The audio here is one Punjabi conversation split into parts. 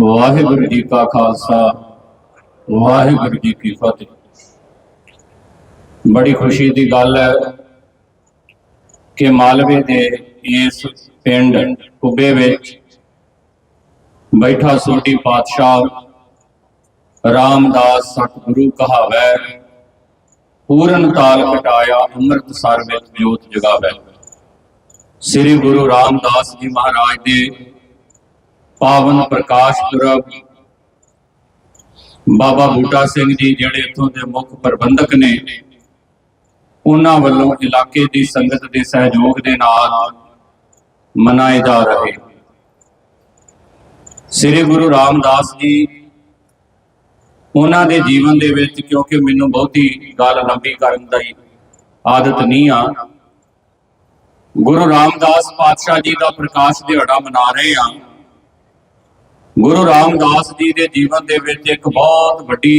ਵਾਹਿਗੁਰੂ ਜੀ ਕਾ ਖਾਲਸਾ, ਵਾਹਿਗੁਰੂ ਜੀ ਕੀ ਫਤਿਹ। ਬੜੀ ਖੁਸ਼ੀ ਦੀ ਗੱਲ ਹੈ ਕਿ ਮਾਲਵੇ ਦੇ ਇਸ ਪਿੰਡ ਕੁੱਬੇ ਵਿੱਚ ਬੈਠਾ ਸੋਢੀ ਪਾਤਸ਼ਾਹ ਰਾਮਦਾਸ ਸਤਿਗੁਰੂ ਕਹਾਵੈ, ਪੂਰਨ ਤਾਲ ਕਟਾਇਆ ਅੰਮ੍ਰਿਤਸਰ ਵਿੱਚ ਜੋਤ ਜਗਾਵੈ। ਸ੍ਰੀ ਗੁਰੂ ਰਾਮਦਾਸ ਜੀ ਮਹਾਰਾਜ ਦੇ ਪਾਵਨ ਪ੍ਰਕਾਸ਼ ਪੁਰਬ। ਬਾਬਾ ਬੂਟਾ ਸਿੰਘ ਜੀ ਜਿਹੜੇ ਇੱਥੋਂ ਦੇ ਮੁੱਖ ਪ੍ਰਬੰਧਕ ਨੇ, ਉਹਨਾਂ ਵੱਲੋਂ ਇਲਾਕੇ ਦੀ ਸੰਗਤ ਦੇ ਸਹਿਯੋਗ ਦੇ ਨਾਲ ਮਨਾਏ ਜਾ ਰਹੇ। ਸ੍ਰੀ ਗੁਰੂ ਰਾਮਦਾਸ ਜੀ, ਉਹਨਾਂ ਦੇ ਜੀਵਨ ਦੇ ਵਿੱਚ ਕਿਉਂਕਿ ਮੈਨੂੰ ਬਹੁਤੀ ਗੱਲ ਲੰਬੀ ਕਰਨ ਦੀ ਆਦਤ ਨਹੀਂ ਆ, ਗੁਰੂ ਰਾਮਦਾਸ ਪਾਤਸ਼ਾਹ ਜੀ ਦਾ ਪ੍ਰਕਾਸ਼ ਦਿਹਾੜਾ ਮਨਾ ਰਹੇ ਹਾਂ ਗੁਰੂ ਰਾਮਦਾਸ ਜੀ ਦੇ ਜੀਵਨ ਦੇ ਵਿੱਚ ਇੱਕ ਬਹੁਤ ਵੱਡੀ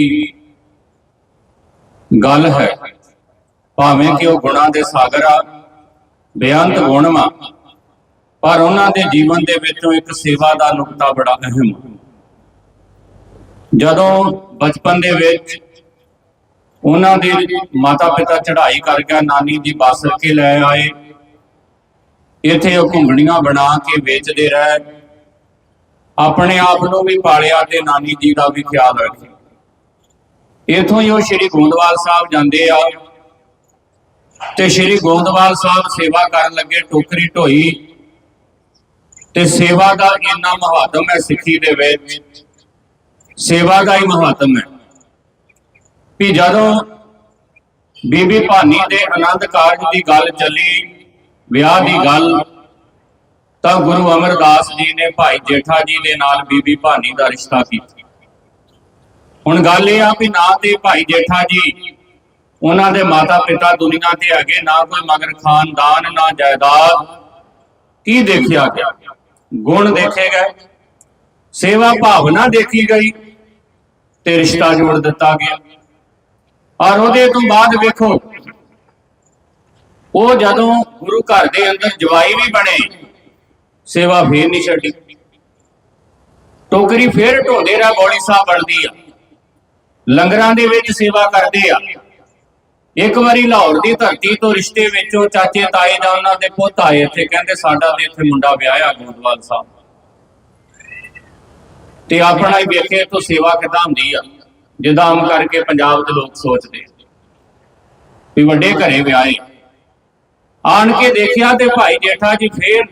ਗੱਲ ਹੈ। ਭਾਵੇਂ ਕਿ ਉਹ ਗੁਣਾਂ ਦੇ ਸਾਗਰ ਆ, ਬੇਅੰਤ ਗੁਣਵਾ ਪਰ ਉਹਨਾਂ ਦੇ ਜੀਵਨ ਦੇ ਵਿੱਚੋਂ ਇੱਕ ਸੇਵਾ ਦਾ ਨੁਕਤਾ ਬੜਾ ਅਹਿਮ। ਜਦੋਂ ਬਚਪਨ ਦੇ ਵਿੱਚ ਉਹਨਾਂ ਦੇ ਮਾਤਾ ਪਿਤਾ ਚੜ੍ਹਾਈ ਕਰ ਗਿਆ ਨਾਨੀ ਜੀ ਬਾਸਰ ਕੇ ਲੈ ਆਏ, ਇੱਥੇ ਉਹ ਘੁੰਗਣੀਆਂ ਬਣਾ ਕੇ ਵੇਚਦੇ ਰਹੇ। ਆਪਣੇ ਆਪ ਨੂੰ ਵੀ ਪਾਲਿਆ ਤੇ ਨਾਨੀ ਜੀ ਦਾ ਵੀ ਖਿਆਲ ਰੱਖਿਆ ਇਥੋਂ ਹੀ ਉਹ ਸ਼੍ਰੀ ਗੋਦਵਾਲ ਸਾਹਿਬ ਜਾਂਦੇ ਆ ਤੇ ਸ਼੍ਰੀ ਗੋਦਵਾਲ ਸਾਹਿਬ ਸੇਵਾ ਕਰਨ ਲੱਗੇ ਟੋਕਰੀ ਢੋਈ ਤੇ ਸੇਵਾ ਦਾ ਇੰਨਾ ਮਹੱਤਵ ਹੈ ਸਿੱਖੀ ਦੇ ਵਿੱਚ। ਸੇਵਾ ਦਾ ਹੀ ਮਹੱਤਵ ਹੈ। ਵੀ ਜਦੋਂ ਬੀਬੀ ਭਾਨੀ ਦੇ ਆਨੰਦ ਕਾਰਜ ਦੀ ਗੱਲ ਚੱਲੀ, ਵਿਆਹ ਦੀ ਗੱਲ ਤਾਂ ਗੁਰੂ ਅਮਰਦਾਸ ਜੀ ਨੇ ਭਾਈ ਜੇਠਾ ਜੀ ਦੇ ਨਾਲ ਬੀਬੀ ਭਾਨੀ ਦਾ ਰਿਸ਼ਤਾ ਕੀਤਾ। ਹੁਣ ਗੱਲ ਇਹ ਆ ਵੀ ਨਾ ਤੇ ਭਾਈ ਜੇਠਾ ਜੀ, ਉਹਨਾਂ ਦੇ ਮਾਤਾ ਪਿਤਾ ਦੁਨੀਆ ਤੇ ਹੈਗੇ, ਨਾ ਕੋਈ ਮਗਰ ਖਾਨਦਾਨ, ਨਾ ਜਾਇਦਾਦ, ਕੀ ਦੇਖਿਆ ਗਿਆ? ਗੁਣ ਦੇਖੇ ਗਏ, ਸੇਵਾ ਭਾਵਨਾ ਦੇਖੀ ਗਈ ਤੇ ਰਿਸ਼ਤਾ ਜੋੜ ਦਿੱਤਾ ਗਿਆ। ਔਰ ਉਹਦੇ ਤੋਂ ਬਾਅਦ ਵੇਖੋ, ਉਹ ਜਦੋਂ ਗੁਰੂ ਘਰ ਦੇ ਅੰਦਰ ਜਵਾਈ ਵੀ ਬਣੇ ਸੇਵਾ ਫੇਰ ਨਹੀਂ ਛੱਡੀ। ਟੋਕਰੀ ਫੇਰ ਢੋਦੇ ਰਾ ਬੋੜੀ ਸਾਹਿਬ ਬਣਦੀ ਆ। ਲੰਗਰਾਂ ਦੇ ਵਿੱਚ ਸੇਵਾ ਕਰਦੇ ਆ। ਇੱਕ ਵਾਰੀ ਲਾਹੌਰ ਦੀ ਧਰਤੀ ਤੋਂ ਰਿਸ਼ਤੇ ਵਿੱਚੋਂ ਚਾਚੇ ਤਾਏ ਜਾਂ ਉਹਨਾਂ ਦੇ ਪੁੱਤ ਆਏ ਇੱਥੇ, ਕਹਿੰਦੇ ਸਾਡਾ ਤੇ ਇੱਥੇ ਮੁੰਡਾ ਵਿਆਹਿਆ ਗੋਦਵਾਲ ਸਾਹਿਬ। ਤੇ ਆਪਣਾ ਹੀ ਵੇਖੇ ਤੋਂ ਸੇਵਾ ਕਿਦਾਂ ਹੁੰਦੀ ਆ। ਜਿੱਦਾਂ ਆਮ ਕਰਕੇ ਪੰਜਾਬ ਦੇ ਲੋਕ ਸੋਚਦੇ ਵੀ ਵੱਡੇ ਘਰੇ ਵਿਆਹੇ ਆਣ ਕੇ ਦੇਖਿਆ ਤੇ ਭਾਈ ਜੇਠਾ ਜੀ ਫੇਰ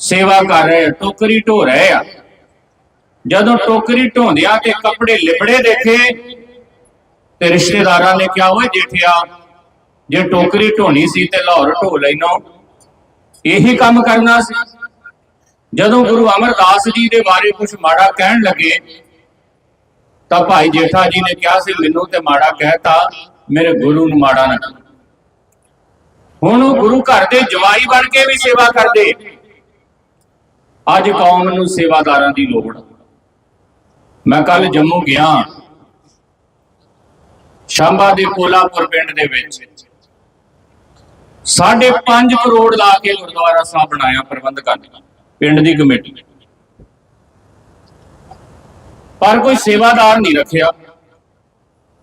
ਸੇਵਾ ਕਰ ਰਹੇ ਆ, ਟੋਕਰੀ ਢੋ ਰਹੇ ਆ। ਜਦੋਂ ਟੋਕਰੀ ਢੋਂਦਿਆਂ ਤੇ ਕੱਪੜੇ ਲਿਬੜੇ ਦੇਖੇ ਤੇ ਰਿਸ਼ਤੇਦਾਰਾਂ ਨੇ ਕਿਹਾ ਓਏ ਜੇਠਿਆ ਜੇ ਟੋਕਰੀ ਢੋਣੀ ਸੀ ਤੇ ਲਾਹੌਰ ਢੋ ਲੈਨੋ ਇਹੀ ਕੰਮ ਕਰਨਾ ਸੀ। ਜਦੋਂ ਗੁਰੂ ਅਮਰਦਾਸ ਜੀ ਦੇ ਬਾਰੇ ਕੁਝ ਮਾੜਾ ਕਹਿਣ ਲੱਗੇ ਤਾਂ ਭਾਈ ਜੇਠਾ ਜੀ ਨੇ ਕਿਹਾ ਸੀ ਮੈਨੂੰ ਤੇ ਮਾੜਾ ਕਹਿਤਾ ਮੇਰੇ ਗੁਰੂ ਨੂੰ ਮਾੜਾ ਨਾ ਹੁਣ ਉਹ ਗੁਰੂ ਘਰ ਦੇ ਜਵਾਈ ਬਣ ਕੇ ਵੀ ਸੇਵਾ ਕਰਦੇ। ਅੱਜ ਕੌਮ ਨੂੰ ਸੇਵਾਦਾਰਾਂ ਦੀ ਲੋੜ। ਮੈਂ ਕੱਲ ਜੰਮੂ ਗਿਆ। ਸ਼ਾਂਬਾ ਦੇ ਕੋਲਾਪੁਰ ਪਿੰਡ ਦੇ ਵਿੱਚ ਸਾਢੇ 5 ਕਰੋੜ ਲਾ ਕੇ ਗੁਰਦੁਆਰਾ ਸਾਹਿਬ ਬਣਾਇਆ ਪ੍ਰਬੰਧਕਾਂ ਨੇ ਪਿੰਡ ਦੀ ਕਮੇਟੀ ਪਰ ਕੋਈ ਸੇਵਾਦਾਰ ਨਹੀਂ ਰੱਖਿਆ।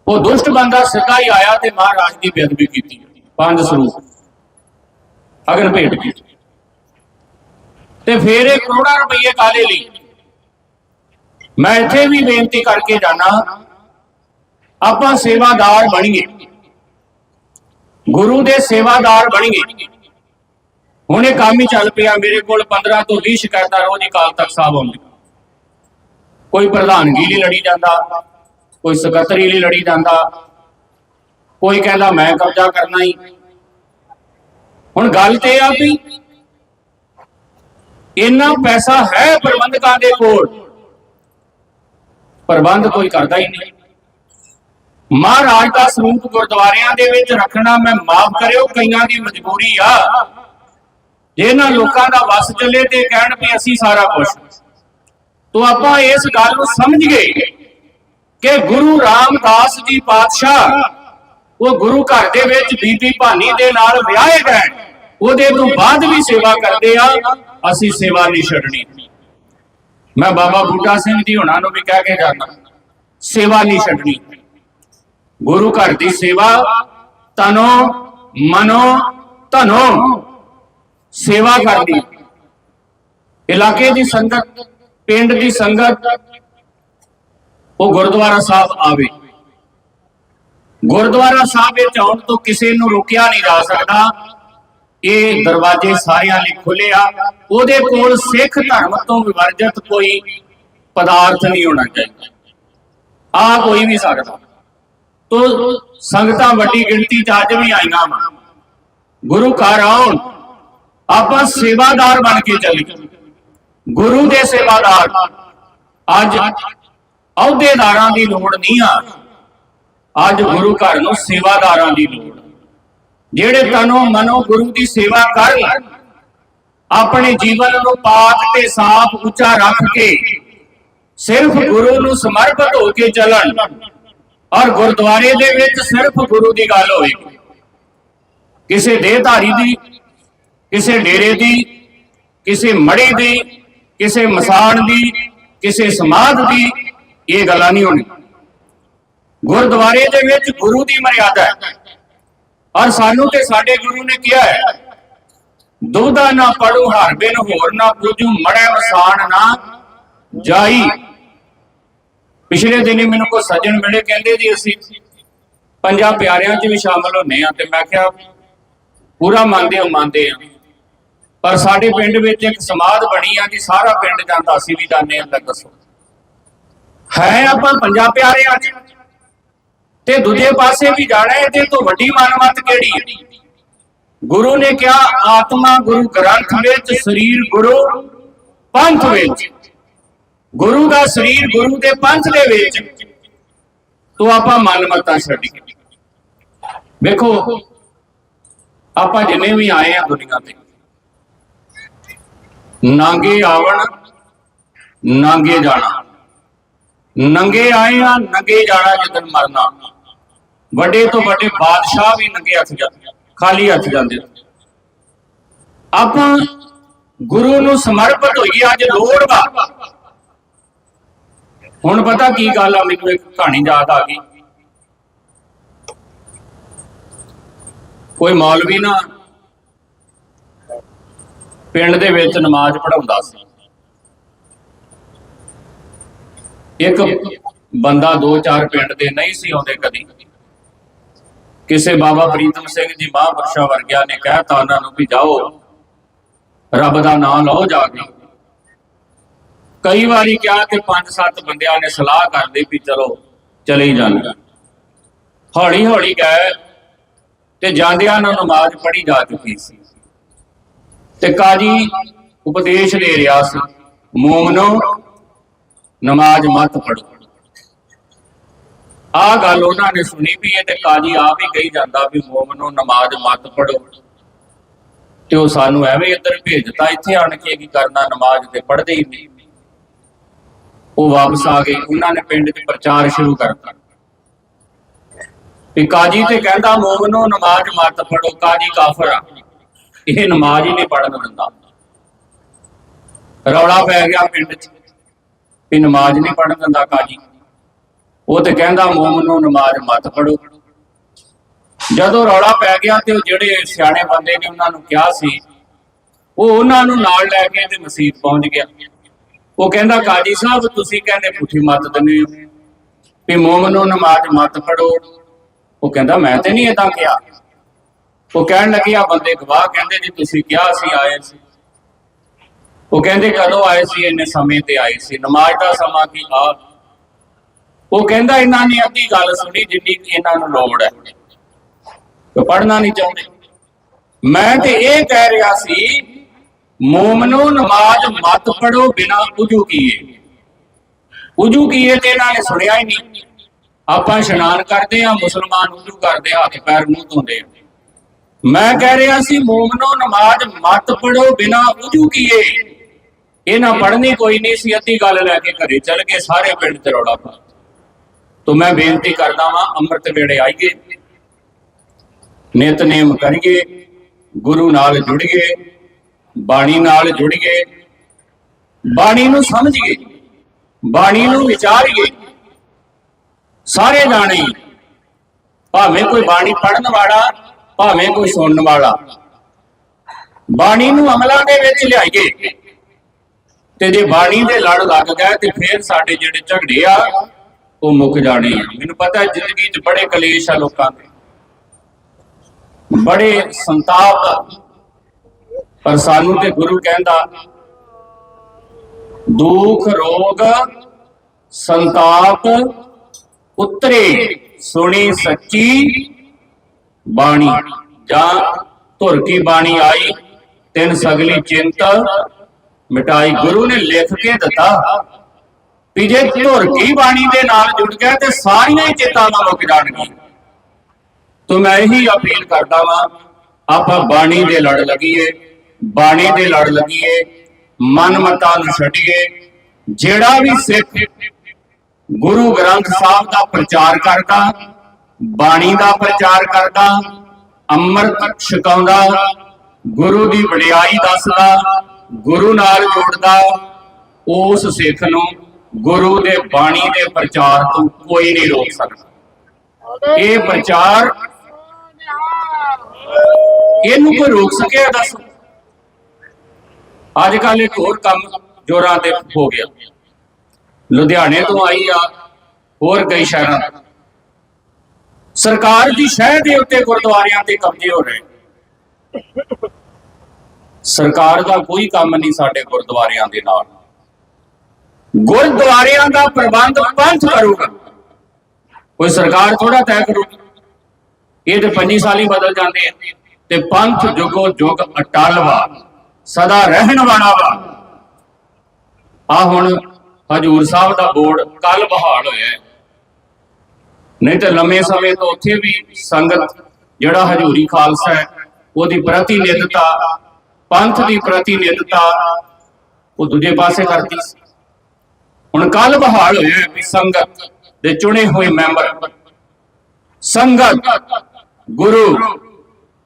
ਉਹ ਦੁਸ਼ਟ ਬੰਦਾ ਸਿੱਧਾ ਹੀ ਆਇਆ ਤੇ ਮਹਾਰਾਜ ਦੀ ਬੇਅਦਬੀ ਕੀਤੀ। ਪੰਜ ਸਰੂਪ। ਅਗਰ ਭੇਟ ਕੀਤੀ। ਤੇ ਫੇਰ ਇਹ ਕਰੋੜਾਂ ਰੁਪਏ ਕਾਲੇ ਲਈ? ਮੈਂ ਇੱਥੇ ਵੀ ਬੇਨਤੀ ਕਰਕੇ ਜਾਣਾ ਆਪਾਂ ਸੇਵਾਦਾਰ ਬਣੀਏ। ਗੁਰੂ ਦੇ ਸੇਵਾਦਾਰ ਬਣੀਏ। ਹੁਣ ਇਹ ਕੰਮ ਹੀ ਚੱਲ ਪਿਆ, ਮੇਰੇ ਕੋਲ 15 ਤੋਂ 20 ਸ਼ਿਕਾਇਤਾਂ ਰੋਜ਼ ਹੀ ਕਾਲ ਤੱਕ ਸਾਹਿਬ ਆਉਂਦੀ। ਕੋਈ ਪ੍ਰਧਾਨਗੀ ਲਈ ਲੜੀ ਜਾਂਦਾ, ਕੋਈ ਸਕੱਤਰੀ ਲਈ ਲੜੀ ਜਾਂਦਾ, ਕੋਈ ਕਹਿੰਦਾ ਮੈਂ ਕਬਜ਼ਾ ਕਰਨਾ ਹੀ ਹੁਣ ਗੱਲ ਤੇ ਇਹ ਆ ਵੀ ਇੰਨਾ ਪੈਸਾ ਹੈ ਪ੍ਰਬੰਧਕਾਂ ਦੇ ਕੋਲ? ਪ੍ਰਬੰਧ ਕੋਈ ਕਰਦਾ ਹੀ ਨਹੀਂ। ਮਹਾਰਾਜ ਦਾ ਸਰੂਪ ਗੁਰਦੁਆਰਿਆਂ ਦੇ ਵਿੱਚ ਰੱਖਣਾ ਮੈਂ ਮਾਫ ਕਰਿਓ, ਕਈਆਂ ਦੀ ਮਜਬੂਰੀ ਆ। ਜੇ ਇਹਨਾਂ ਲੋਕਾਂ ਦਾ ਵਸ ਚੱਲੇ ਤੇ ਕਹਿਣ ਵੀ ਅਸੀਂ ਸਾਰਾ ਕੁਝ ਤੋ ਆਪਾਂ ਇਸ ਗੱਲ ਨੂੰ ਸਮਝ ਗਏ ਕਿ ਗੁਰੂ ਰਾਮਦਾਸ ਜੀ ਪਾਤਸ਼ਾਹ, ਉਹ ਗੁਰੂ ਘਰ ਦੇ ਵਿੱਚ ਬੀਬੀ ਭਾਨੀ ਦੇ ਨਾਲ ਵਿਆਹੇ ਗਏ। ਉਹਦੇ ਤੋਂ ਬਾਅਦ ਵੀ ਸੇਵਾ ਕਰਦੇ ਆ, ਅਸੀਂ ਸੇਵਾ ਨਹੀਂ ਛੱਡਣੀ। ਮੈਂ ਬਾਬਾ ਬੂਟਾ ਸਿੰਘ ਜੀ ਹੁਣਾਂ ਨੂੰ ਵੀ ਕਹਿ ਕੇ ਜਾਂਦਾ, ਸੇਵਾ ਨਹੀਂ ਛੱਡਣੀ। ਗੁਰੂ ਘਰ ਦੀ ਸੇਵਾ, ਤਨੋ ਮਨੋ ਧਨੋ ਸੇਵਾ ਕਰਨੀ। ਇਲਾਕੇ ਦੀ ਸੰਗਤ, ਪਿੰਡ ਦੀ ਸੰਗਤ, ਉਹ ਗੁਰਦੁਆਰਾ ਸਾਹਿਬ ਆਵੇ। ਗੁਰਦੁਆਰਾ ਸਾਹਿਬ ਵਿੱਚ ਆਉਣ ਤੋਂ ਕਿਸੇ ਨੂੰ ਰੋਕਿਆ ਨਹੀਂ ਜਾ ਸਕਦਾ। ਇਹ ਦਰਵਾਜ਼ੇ ਸਾਰਿਆਂ ਲਈ ਖੁੱਲੇ ਆ। ਉਹਦੇ ਕੋਲ ਸਿੱਖ ਧਰਮ ਤੋਂ ਵਿਵਰਜਿਤ ਕੋਈ ਪਦਾਰਥ ਨਹੀਂ ਹੋਣਾ ਚਾਹੀਦਾ। ਆ ਕੋਈ ਵੀ ਸਕਦਾ ਤੋ ਸੰਗਤਾਂ ਵੱਡੀ ਗਿਣਤੀ ਚ ਅੱਜ ਵੀ ਆਈਆਂ ਵਾ। ਗੁਰੂ ਘਰ ਆਉਣ, ਆਪਾਂ ਸੇਵਾਦਾਰ ਬਣ ਕੇ ਚੱਲੀਏ। ਗੁਰੂ ਦੇ ਸੇਵਾਦਾਰ। ਅੱਜ ਅਹੁਦੇਦਾਰਾਂ ਦੀ ਲੋੜ ਨਹੀਂ ਆ। ਅੱਜ ਗੁਰੂ ਘਰ ਨੂੰ ਸੇਵਾਦਾਰਾਂ ਦੀ ਲੋੜ। ਜਿਹੜੇ ਤਨੋਂ ਮਨੋਂ ਗੁਰੂ ਦੀ ਸੇਵਾ ਕਰਨ ਆਪਣੇ ਜੀਵਨ ਨੂੰ ਪਾਕ ਤੇ ਸਾਫ਼ ਉੱਚਾ ਰੱਖ ਕੇ ਸਿਰਫ ਗੁਰੂ ਨੂੰ ਸਮਰਪਿਤ ਹੋ ਕੇ ਚੱਲਣ ਔਰ ਗੁਰਦੁਆਰੇ ਦੇ ਵਿੱਚ ਸਿਰਫ ਗੁਰੂ ਦੀ ਗੱਲ ਹੋਏਗੀ ਕਿਸੇ ਦੇਹਧਾਰੀ ਦੀ, ਕਿਸੇ ਡੇਰੇ ਦੀ, ਕਿਸੇ ਮੜੀ ਦੀ, ਕਿਸੇ ਮਸਾਣ ਦੀ, ਕਿਸੇ ਸਮਾਧ ਦੀ ਇਹ ਗੱਲਾਂ ਨਹੀਂ ਹੋਣੀ ਗੁਰਦੁਆਰੇ ਦੇ ਵਿੱਚ ਗੁਰੂ ਦੀ ਮਰਿਆਦਾ ਹੈ। ਔਰ ਸਾਨੂੰ ਤੇ ਸਾਡੇ ਗੁਰੂ ਨੇ ਕਿਹਾ ਹੈ ਦੁਬਦਾ ਨਾ ਪੜੂ ਹਰ ਬਿਨ ਹੋਰ ਨਾ ਪੂਜੂ ਮੜੈ ਵਸਾਨ ਨਾ ਜਾਈ। ਪਿਛਲੇ ਦਿਨੀ ਮੈਨੂੰ ਕੋ ਸੱਜਣ ਮਿਲੇ, ਕਹਿੰਦੇ ਜੀ ਅਸੀਂ ਪੰਜਾਂ ਪਿਆਰਿਆਂ 'ਚ ਵੀ ਸ਼ਾਮਲ ਹੁੰਨੇ ਆ ਤੇ ਮੈਂ ਕਿਹਾ, ਪੂਰਾ ਮੰਨਦੇ ਹੋ, ਮੰਨਦੇ ਆ ਪਰ ਸਾਡੇ ਪਿੰਡ ਵਿੱਚ ਇੱਕ ਸਮਾਧ ਬਣੀ ਆ ਕਿ ਸਾਰਾ ਪਿੰਡ ਜਾਂਦਾ, ਅਸੀਂ ਵੀ ਜਾਂਦੇ ਆ ਤਾਂ ਦੱਸੋ। ਹੈ ਆਪਾਂ ਪੰਜਾਂ ਪਿਆਰਿਆਂ 'ਚ? ਤੇ ਦੂਜੇ ਪਾਸੇ ਵੀ ਜਾਣਾ ਹੈ ਤੇ ਤੋਂ ਵੱਡੀ ਮਾਨਵਤ ਕਿਹੜੀ ਹੈ? ਗੁਰੂ ਨੇ ਕਿਹਾ, ਆਤਮਾ ਗੁਰੂ ਗ੍ਰੰਥ ਵਿੱਚ, ਸਰੀਰ ਗੁਰੂ ਪੰਥ ਵਿੱਚ। ਗੁਰੂ ਦਾ ਸਰੀਰ ਗੁਰੂ ਦੇ ਪੰਥ ਦੇ ਵਿੱਚ। ਤੋਂ ਆਪਾਂ ਮਾਨਵਤਾ ਛੱਡੀਏ। ਵੇਖੋ, ਆਪਾਂ ਜਿੰਨੇ ਵੀ ਆਏ ਆ ਦੁਨੀਆ ਤੇ, ਨਾਂਗੇ ਆਵਣ, ਨਾਂਗੇ ਜਾਣਾ। ਨੰਗੇ ਆਏ ਆ, ਨੰਗੇ ਜਾਣਾ ਜਦੋਂ ਮਰਨਾ। ਵੱਡੇ ਤੋਂ ਵੱਡੇ ਬਾਦਸ਼ਾਹ ਵੀ ਨੰਗੇ ਹੱਥ ਜਾਂਦੇ ਖਾਲੀ ਹੱਥ ਜਾਂਦੇ ਆਪਾਂ ਗੁਰੂ ਨੂੰ ਸਮਰਪਿਤ ਹੋਈਏ, ਅੱਜ ਲੋੜ ਵਾ। ਹੁਣ ਪਤਾ ਕੀ ਗੱਲ ਆ, ਮੈਨੂੰ ਇੱਕ ਕਹਾਣੀ ਯਾਦ ਆ ਗਈ। ਕੋਈ ਮੌਲਵੀ ਨਾ ਪਿੰਡ ਦੇ ਵਿੱਚ ਨਮਾਜ਼ ਪੜਾਉਂਦਾ ਸੀ। ਇੱਕ ਬੰਦਾ ਦੋ ਚਾਰ ਪਿੰਡ ਦੇ ਨਹੀਂ ਸੀ ਆਉਂਦੇ ਕਦੀ। ਕਿਸੇ ਬਾਬਾ ਪ੍ਰੀਤਮ ਸਿੰਘ ਜੀ ਮਹਾਂਪੁਰਸ਼ਾਂ ਵਰਗਿਆਂ ਨੇ ਕਹਿਤਾ ਉਹਨਾਂ ਨੂੰ ਵੀ ਜਾਓ, ਰੱਬ ਦਾ ਨਾਮ ਲਓ ਜਾ ਕੇ। ਕਈ ਵਾਰੀ ਕਿਹਾ ਕਿ ਪੰਜ ਸੱਤ ਬੰਦਿਆਂ ਨੇ ਸਲਾਹ ਕਰਦੇ ਵੀ ਚਲੋ, ਚਲੇ ਹੀ ਹੌਲੀ ਹੌਲੀ ਗਏ ਤੇ ਜਾਂਦਿਆਂ ਨੂੰ ਨਮਾਜ਼ ਪੜ੍ਹੀ ਜਾ ਚੁੱਕੀ ਸੀ। ਤੇ ਕਾਜੀ ਉਪਦੇਸ਼ ਦੇ ਰਿਹਾ ਸੀ ਮੂਮਨੋ ਨਮਾਜ਼ ਮਤ ਪੜੋ ਆ ਗੱਲ ਉਹਨਾਂ ਨੇ ਸੁਣੀ ਵੀ ਇਹ ਤੇ ਕਾਜੀ ਆਪ ਹੀ ਕਹੀ ਜਾਂਦਾ ਵੀ ਮੂਮਨੋ ਨਮਾਜ਼ ਮਤ ਪੜੋ ਤੇ ਉਹ ਸਾਨੂੰ ਐਵੇਂ ਇੱਧਰ ਭੇਜਤਾ, ਇੱਥੇ ਆਣ ਕੇ ਕੀ ਕਰਨਾ ਨਮਾਜ਼ ਤੇ ਪੜਦੇ ਹੀ ਨਹੀਂ। ਉਹ ਵਾਪਸ ਆ ਗਏ, ਉਹਨਾਂ ਨੇ ਪਿੰਡ 'ਚ ਪ੍ਰਚਾਰ ਸ਼ੁਰੂ ਕਰਤਾ। ਵੀ ਕਾਜੀ ਤੇ ਕਹਿੰਦਾ ਮੂਮਨੋ ਨਮਾਜ਼ ਮਤ ਪੜੋ ਕਾਜੀ ਕਾਫਰ ਆ। ਇਹ ਨਮਾਜ਼ ਹੀ ਨਹੀਂ ਪੜਨ ਦਿੰਦਾ। ਰੌਲਾ ਪੈ ਗਿਆ ਪਿੰਡ 'ਚ ਵੀ ਨਮਾਜ਼ ਨਹੀਂ ਪੜਨ ਦਿੰਦਾ ਕਾਜੀ। ਉਹ ਤੇ ਕਹਿੰਦਾ ਮੂਮਨ ਨੂੰ ਨਮਾਜ਼ ਮਤ ਪੜੋ ਜਦੋਂ ਰੌਲਾ ਪੈ ਗਿਆ ਤੇ ਉਹ ਜਿਹੜੇ ਸਿਆਣੇ ਬੰਦੇ ਨੇ ਉਹਨਾਂ ਨੂੰ ਕਿਹਾ ਸੀ, ਉਹ ਉਹਨਾਂ ਨੂੰ ਨਾਲ ਲੈ ਕੇ ਤੇ ਮਸਜਿਦ ਪਹੁੰਚ ਗਿਆ। ਉਹ ਕਹਿੰਦਾ, ਕਾਜੀ ਸਾਹਿਬ, ਤੁਸੀਂ ਕਹਿੰਦੇ ਪੁੱਠੀ ਮਤ ਦਿੰਦੇ ਹੋ ਵੀ ਮੂਮਨ ਨੂੰ ਨਮਾਜ਼ ਮਤ ਪੜੋ ਉਹ ਕਹਿੰਦਾ, ਮੈਂ ਤੇ ਨਹੀਂ ਏਦਾਂ ਕਿਹਾ। ਉਹ ਕਹਿਣ ਲੱਗੇ ਆ ਬੰਦੇ ਗਵਾਹ ਕਹਿੰਦੇ ਜੀ, ਤੁਸੀਂ ਕਿਹਾ ਸੀ ਆਏ ਸੀ। ਉਹ ਕਹਿੰਦੇ, ਕਦੋਂ ਆਏ ਸੀ? ਇੰਨੇ ਸਮੇਂ ਤੇ ਆਏ ਸੀ। ਨਮਾਜ਼ ਦਾ ਸਮਾਂ ਕੀ ਆ ਉਹ ਕਹਿੰਦਾ ਇਹਨਾਂ ਨੇ ਅੱਧੀ ਗੱਲ ਸੁਣੀ ਜਿੰਨੀ ਇਹਨਾਂ ਨੂੰ ਲੋੜ ਹੈ। ਉਹ ਪੜਨਾ ਨਹੀਂ ਚਾਹੁੰਦੇ। ਮੈਂ ਤੇ ਇਹ ਕਹਿ ਰਿਹਾ ਸੀ, ਮੂਮਨੋ ਨਮਾਜ਼ ਮਤ ਪੜੋ ਬਿਨਾ ਉਜੂ ਕੀਏ ਉਜੂ ਕੀਏ ਤੇ ਇਹਨਾਂ ਨੇ ਸੁਣਿਆ ਹੀ ਨਹੀਂ। ਆਪਾਂ ਇਸ਼ਨਾਨ ਕਰਦੇ ਆ ਮੁਸਲਮਾਨ ਉਜੂ ਕਰਦੇ ਆ ਹੱਥ ਪੈਰ ਮੂੰਹ ਧੋਂਦੇ ਆ ਮੈਂ ਕਹਿ ਰਿਹਾ ਸੀ, ਮੂਮਨੋ ਨਮਾਜ਼ ਮਤ ਪੜੋ ਬਿਨਾ ਉਜੂ ਕੀਏ ਇਹਨਾਂ ਪੜ੍ਹਨੀ ਕੋਈ ਨਹੀਂ ਸੀ, ਅੱਧੀ ਗੱਲ ਲੈ ਕੇ ਘਰੇ ਚਲ ਗਏ, ਸਾਰੇ ਪਿੰਡ ਤੇ ਰੌਲਾ ਪਾ। ਤੋ ਮੈਂ ਬੇਨਤੀ ਕਰਦਾ ਵਾਂ, ਅੰਮ੍ਰਿਤ ਵੇਲੇ ਆਈਏ ਨਿਤਨੇਮ ਕਰੀਏ, ਗੁਰੂ ਨਾਲ ਜੁੜੀਏ, ਬਾਣੀ ਨਾਲ ਜੁੜੀਏ, ਬਾਣੀ ਨੂੰ ਸਮਝੀਏ, ਬਾਣੀ ਨੂੰ ਵਿਚਾਰੀਏ, ਸਾਰੇ ਜਾਣੇ ਭਾਵੇਂ ਕੋਈ ਬਾਣੀ ਪੜਨ ਵਾਲਾ, ਭਾਵੇਂ ਕੋਈ ਸੁਣਨ ਵਾਲਾ, ਬਾਣੀ ਨੂੰ ਅਮਲਾਂ ਦੇ ਵਿੱਚ ਲਿਆਈਏ, ਤੇ ਜੇ ਬਾਣੀ ਦੇ ਲੜ ਲੱਗ ਗਏ ਤੇ ਫਿਰ ਸਾਡੇ ਜਿਹੜੇ ਝਗੜੇ ਆ ਉਹ ਮੁੱਕ ਜਾਣੇ ਆ। ਮੈਨੂੰ ਪਤਾ ਹੈ ਜ਼ਿੰਦਗੀ 'ਚ ਬੜੇ ਕਲੇਸ਼ ਆ ਲੋਕਾਂ ਦੇ। ਬੜੇ ਸੰਤਾਪ ਪਰ ਸਾਨੂੰ ਤੇ ਗੁਰੂ ਕਹਿੰਦਾ, ਦੁੱਖ, ਰੋਗ, ਸੰਤਾਪ ਉਤਰੇ, ਸੁਣੀ ਸੱਚੀ ਬਾਣੀ। ਜਾਂ, ਧੁਰ ਕੀ ਬਾਣੀ ਆਈ, ਤਿੰਨ ਸਗਲੀ ਚਿੰਤ ਮਿਟਾਈ। ਗੁਰੂ ਨੇ ਲਿਖ ਕੇ ਦਿੱਤਾ। ਵੀ ਜੇ ਧੁਰ ਕੀ ਬਾਣੀ ਦੇ ਨਾਲ ਜੁੜ ਗਿਆ ਤੇ ਸਾਰੀਆਂ ਹੀ ਚਿੰਤਾਵਾਂ ਮੁੱਕ ਜਾਣਗੀਆਂ ਤੋ ਮੈਂ ਇਹੀ ਅਪੀਲ ਕਰਦਾ ਵਾਂ, ਆਪਾਂ ਬਾਣੀ ਦੇ ਲੜ ਲੱਗੀਏ, ਬਾਣੀ ਦੇ ਲੜ ਲੱਗੀਏ, ਮਨ ਮਤਾਂ ਨੂੰ ਛੱਡੀਏ, ਜਿਹੜਾ ਵੀ ਸਿੱਖ ਗੁਰੂ ਗ੍ਰੰਥ ਸਾਹਿਬ ਦਾ ਪ੍ਰਚਾਰ ਕਰਦਾ, ਬਾਣੀ ਦਾ ਪ੍ਰਚਾਰ ਕਰਦਾ, ਅੰਮ੍ਰਿਤ ਛਕਾਉਂਦਾ, ਗੁਰੂ ਦੀ ਵਡਿਆਈ ਦੱਸਦਾ, ਗੁਰੂ ਨਾਲ ਜੋੜਦਾ, ਉਸ ਸਿੱਖ ਨੂੰ ਗੁਰੂ ਦੇ ਬਾਣੀ ਦੇ ਪ੍ਰਚਾਰ ਤੋਂ ਕੋਈ ਨਹੀਂ ਰੋਕ ਸਕਦਾ। ਇਹ ਪ੍ਰਚਾਰ ਇਹਨੂੰ ਕੋਈ ਰੋਕ ਸਕਿਆ ਦੱਸ? ਅੱਜ ਕੱਲ ਇੱਕ ਹੋਰ ਕੰਮ ਜੋਰਾਂ ਤੇ ਹੋ ਗਿਆ। ਲੁਧਿਆਣੇ ਤੋਂ ਆਈ ਆ ਹੋਰ ਕਈ ਸ਼ਹਿਰਾਂ ਤੋਂ। ਸਰਕਾਰ ਦੀ ਸ਼ਹਿ ਦੇ ਉੱਤੇ ਗੁਰਦੁਆਰਿਆਂ ਤੇ ਕਬਜ਼ੇ ਹੋ ਰਹੇ। ਸਰਕਾਰ ਦਾ ਕੋਈ ਕੰਮ ਨਹੀਂ ਸਾਡੇ ਗੁਰਦੁਆਰਿਆਂ ਦੇ ਨਾਲ। ਗੁਰਦੁਆਰਿਆਂ ਦਾ ਪ੍ਰਬੰਧ ਪੰਥ ਕਰੂਗਾ। ਕੋਈ ਸਰਕਾਰ ਥੋੜਾ ਤੈਅ ਕਰੂਗੀ। ਇਹ ਤੇ 25 ਸਾਲ ਹੀ ਬਦਲ ਜਾਂਦੇ ਆ। ਤੇ ਪੰਥ ਜੁਗੋ ਜੁਗ ਅਟਲ ਵਾ ਸਦਾ ਰਹਿਣ ਵਾਲਾ ਵਾ। ਆ ਹੁਣ ਹਜੂਰ ਸਾਹਿਬ ਦਾ ਬੋਰਡ ਕੱਲ ਬਹਾਲ ਹੋਇਆ ਹੈ। ਨਹੀਂ ਤੇ ਲੰਮੇ ਸਮੇਂ ਤੋਂ ਉੱਥੇ ਵੀ ਸੰਗਤ, ਜਿਹੜਾ ਹਜੂਰੀ ਖਾਲਸਾ ਹੈ, ਉਹਦੀ ਪ੍ਰਤੀਨਿਧਤਾ, ਪੰਥ ਦੀ ਪ੍ਰਤੀਨਿਧਤਾ, ਉਹ ਦੂਜੇ ਪਾਸੇ ਕਰਦੀ ਸੀ। ਹੁਣ ਕੱਲ ਬਹਾਲ ਹੋਇਆ ਵੀ ਸੰਗਤ ਦੇ ਚੁਣੇ ਹੋਏ ਮੈਂਬਰ। ਸੰਗਤ, ਗੁਰੂ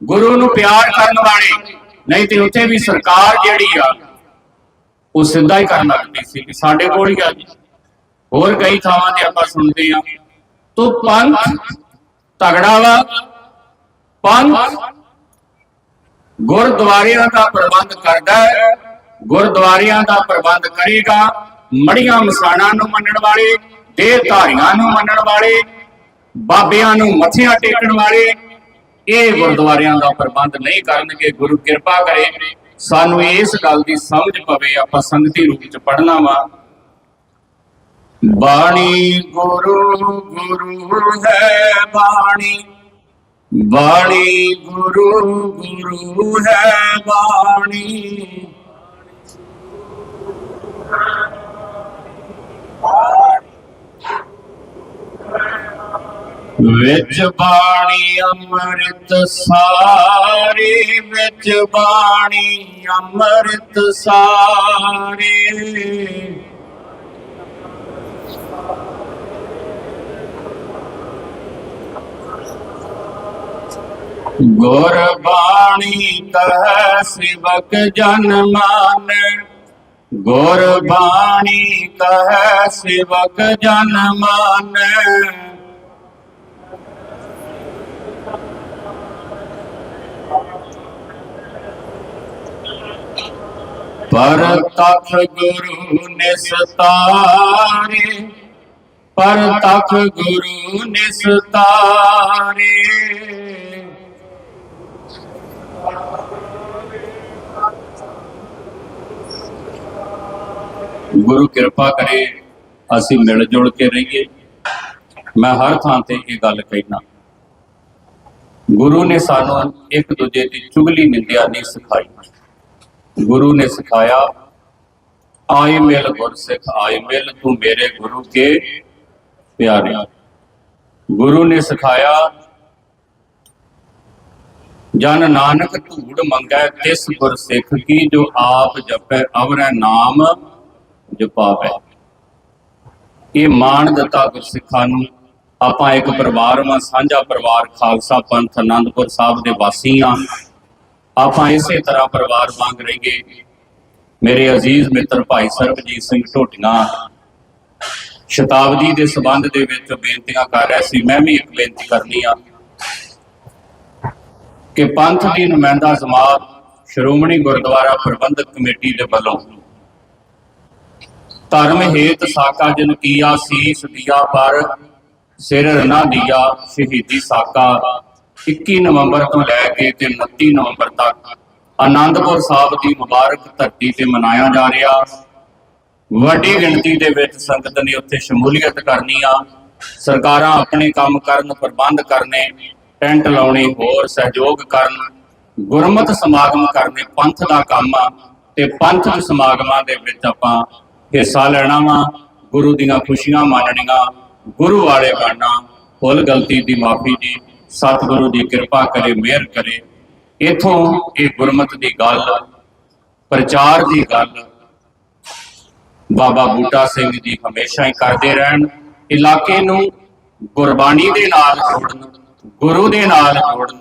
ਗੁਰੂ ਨੂੰ ਪਿਆਰ ਕਰਨ ਵਾਲੇ, ਨਹੀਂ ਤੇ ਉੱਥੇ ਵੀ ਸਰਕਾਰ ਜਿਹੜੀ ਆ, ਉਹ ਸਿੱਧਾ ਹੀ ਕਰਨ ਲੱਗਦੀ ਸੀ ਕਿ ਸਾਡੇ ਕੋਲ ਹੀ ਆ ਹੋਰ ਕਈ ਥਾਵਾਂ ਤੇ ਆਪਾਂ ਸੁਣਦੇ ਆ ਤੋ ਪੰਥ, ਤਗੜਾ ਵਾ, ਪੰਥ ਗੁਰਦੁਆਰਿਆਂ ਦਾ ਪ੍ਰਬੰਧ ਕਰਦਾ ਹੈ, ਗੁਰਦੁਆਰਿਆਂ ਦਾ ਪ੍ਰਬੰਧ ਕਰੇਗਾ। ਮੜੀਆਂ ਮਸਾਣਾਂ ਨੂੰ ਮੰਨਣ ਵਾਲੇ, ਦੇਹ ਧਾਰੀਆਂ ਨੂੰ ਮੰਨਣ ਵਾਲੇ, ਬਾਬਿਆਂ ਨੂੰ ਮੱਥਿਆਂ ਟੇਕਣ ਵਾਲੇ, ਇਹ ਗੁਰਦੁਆਰਿਆਂ ਦਾ ਪ੍ਰਬੰਧ ਨਹੀਂ ਕਰਨਗੇ, ਗੁਰੂ ਕਿਰਪਾ ਕਰੇ। ਸਾਨੂੰ ਇਸ ਗੱਲ ਦੀ ਸਮਝ ਪਵੇ, ਆਪਾਂ ਸੰਗਤੀ ਰੂਪ ਚ ਪੜਨਾ ਵਾ। ਬਾਣੀ ਗੁਰੂ ਗੁਰੂ ਹੈ ਬਾਣੀ। ਬਾਣੀ ਗੁਰੂ ਗੁਰੂ ਹੈ ਬਾਣੀ। ਵਿੱਚ ਬਾਣੀ ਅੰਮ੍ਰਿਤ ਸਾਰੇ ਵਿੱਚ ਬਾਣੀ ਅੰਮ੍ਰਿਤ ਸਾਰੇ। ਗੁਰ ਬਾਣੀ ਕਹ ਸਿਵਕ ਜਨ ਮਾਨ ਗੁਰ ਬਾਣੀ ਕਹ ਸਿਵਕ ਜਨ ਮਾਨ। ਪਰ ਤਖ ਗੁਰੂ ਨਿਸਤਾਰੇ ਪਰ ਤਖ ਗੁਰੂ ਨਿਸਤਾਰੇ। ਗੁਰੂ ਕਿਰਪਾ ਕਰੇ, ਅਸੀਂ ਮਿਲ ਜੁਲ ਕੇ ਰਹੀਏ। ਮੈਂ ਹਰ ਥਾਂ ਤੇ ਇਹ ਗੱਲ ਕਹਿਣਾ ਗੁਰੂ ਨੇ ਸਾਨੂੰ ਇੱਕ ਦੂਜੇ ਦੀ ਚੁਗਲੀ ਨਿੰਦਿਆ ਨਹੀਂ ਸਿਖਾਈ। ਗੁਰੂ ਨੇ ਸਿਖਾਇਆ, ਆਏ ਮਿਲ ਗੁਰ ਸਿੱਖ ਆਏ ਮਿਲ, ਤੂੰ ਮੇਰੇ ਗੁਰੂ ਕੇ ਪਿਆਰੇ ਗੁਰੂ ਨੇ ਸਿਖਾਇਆ, ਜਨ ਨਾਨਕ ਧੂੜ ਮੰਗੈ ਤਿਸ ਗੁਰ ਸਿੱਖ ਕੀ ਜੋ ਆਪ ਜਪੈ ਅਵਰੈ ਨਾਮ। ਜਪਾਵੈ ਇਹ ਮਾਣ ਦਿੱਤਾ ਗੁਰਸਿੱਖਾਂ ਨੂੰ। ਆਪਾਂ ਇੱਕ ਪਰਿਵਾਰ ਵਾਂ, ਸਾਂਝਾ ਪਰਿਵਾਰ ਖਾਲਸਾ ਪੰਥ ਆਨੰਦਪੁਰ ਸਾਹਿਬ ਦੇ ਵਾਸੀ ਆ। ਆਪਾਂ ਇਸੇ ਤਰ੍ਹਾਂ ਪਰਿਵਾਰ ਵਾਂਗ ਰਹੀਏ। ਮੇਰੇ ਅਜ਼ੀਜ਼ ਮਿੱਤਰ ਭਾਈ ਸਰਬਜੀਤ ਸਿੰਘ ਢੋਟੀਆਂ, ਸ਼ਤਾਬਦੀ ਦੇ ਸਬੰਧ ਦੇ ਵਿੱਚ ਬੇਨਤੀਆਂ ਕਰ ਰਿਹਾ ਸੀ, ਮੈਂ ਵੀ ਇੱਕ ਬੇਨਤੀ ਕਰਨੀ ਆ। ਕਿ ਪੰਥ ਦੀ ਨੁਮਾਇੰਦਾ ਜਮਾਤ ਸ਼੍ਰੋਮਣੀ ਗੁਰਦੁਆਰਾ ਪ੍ਰਬੰਧਕ ਕਮੇਟੀ ਦੇ ਵੱਲੋਂ ਧਰਮ ਹੇਤ ਸਾਕਾ ਜਨ ਕੀਆ ਸੀਸ ਦਿਆ ਪਰ, ਸਿਰ ਰਨਾ ਦਿਆ ਸ਼ਹੀਦੀ ਸਾਕਾ। 21 ਨਵੰਬਰ ਤੋਂ ਲੈ ਕੇ ਤੇ 29 ਨਵੰਬਰ ਤੱਕ ਆਨੰਦਪੁਰ ਸਾਹਿਬ ਦੀ ਮੁਬਾਰਕ ਧਰਤੀ ਤੇ ਮਨਾਇਆ ਜਾ ਰਿਹਾ। ਵੱਡੀ ਗਿਣਤੀ ਦੇ ਵਿੱਚ ਸੰਗਤ ਨੇ ਉੱਥੇ ਸ਼ਮੂਲੀਅਤ ਕਰਨੀ ਆ। ਸਰਕਾਰਾਂ ਆਪਣੇ ਕੰਮ ਕਰਨ, ਪ੍ਰਬੰਧ ਕਰਨੇ, ਟੈਂਟ ਲਾਉਣੇ, ਹੋਰ ਸਹਿਯੋਗ ਕਰਨ, ਗੁਰਮਤ ਸਮਾਗਮ ਕਰਨੇ ਪੰਥ ਦਾ ਕੰਮ ਆ। ਤੇ ਪੰਥਕ ਸਮਾਗਮਾਂ ਦੇ ਵਿੱਚ ਆਪਾਂ ਹਿੱਸਾ ਲੈਣਾ ਵਾ, ਗੁਰੂ ਦੀਆਂ ਖੁਸ਼ੀਆਂ ਮਾਣਨੀਆਂ ਗੁਰੂ ਵਾਲੇ ਬਣਨਾ, ਭੁੱਲ ਗਲਤੀ ਦੀ ਮਾਫੀ ਜੀ ਸਤਿਗੁਰੂ ਦੀ ਕਿਰਪਾ ਕਰੇ, ਮਿਹਰ ਕਰੇ। ਇਥੋਂ ਇਹ ਗੁਰਮਤ ਦੀ ਗੱਲ, ਪ੍ਰਚਾਰ ਦੀ ਗੱਲ, ਬਾਬਾ ਬੂਟਾ ਸਿੰਘ ਜੀ ਹਮੇਸ਼ਾ ਹੀ ਕਰਦੇ ਰਹਿਣ, ਇਲਾਕੇ ਨੂੰ ਗੁਰਬਾਣੀ ਦੇ ਨਾਲ ਜੋੜਨ, ਗੁਰੂ ਦੇ ਨਾਲ ਜੋੜਨ,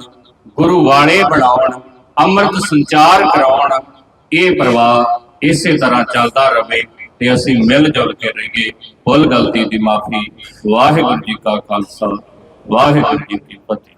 ਗੁਰੂ ਵਾਲੇ ਬਣਾਉਣ, ਅੰਮ੍ਰਿਤ ਸੰਚਾਰ ਕਰਾਉਣ, ਇਹ ਪ੍ਰਵਾਹ ਇਸੇ ਤਰ੍ਹਾਂ ਚੱਲਦਾ ਰਹੇ। ਤੇ ਅਸੀਂ ਮਿਲ ਜੁਲ ਕੇ ਰਹੀਏ। ਭੁੱਲ ਗਲਤੀ ਦੀ ਮਾਫੀ ਵਾਹਿਗੁਰੂ ਜੀ ਕਾ ਖਾਲਸਾ, ਵਾਹਿਗੁਰੂ ਜੀ ਕੀ ਫਤਿਹ।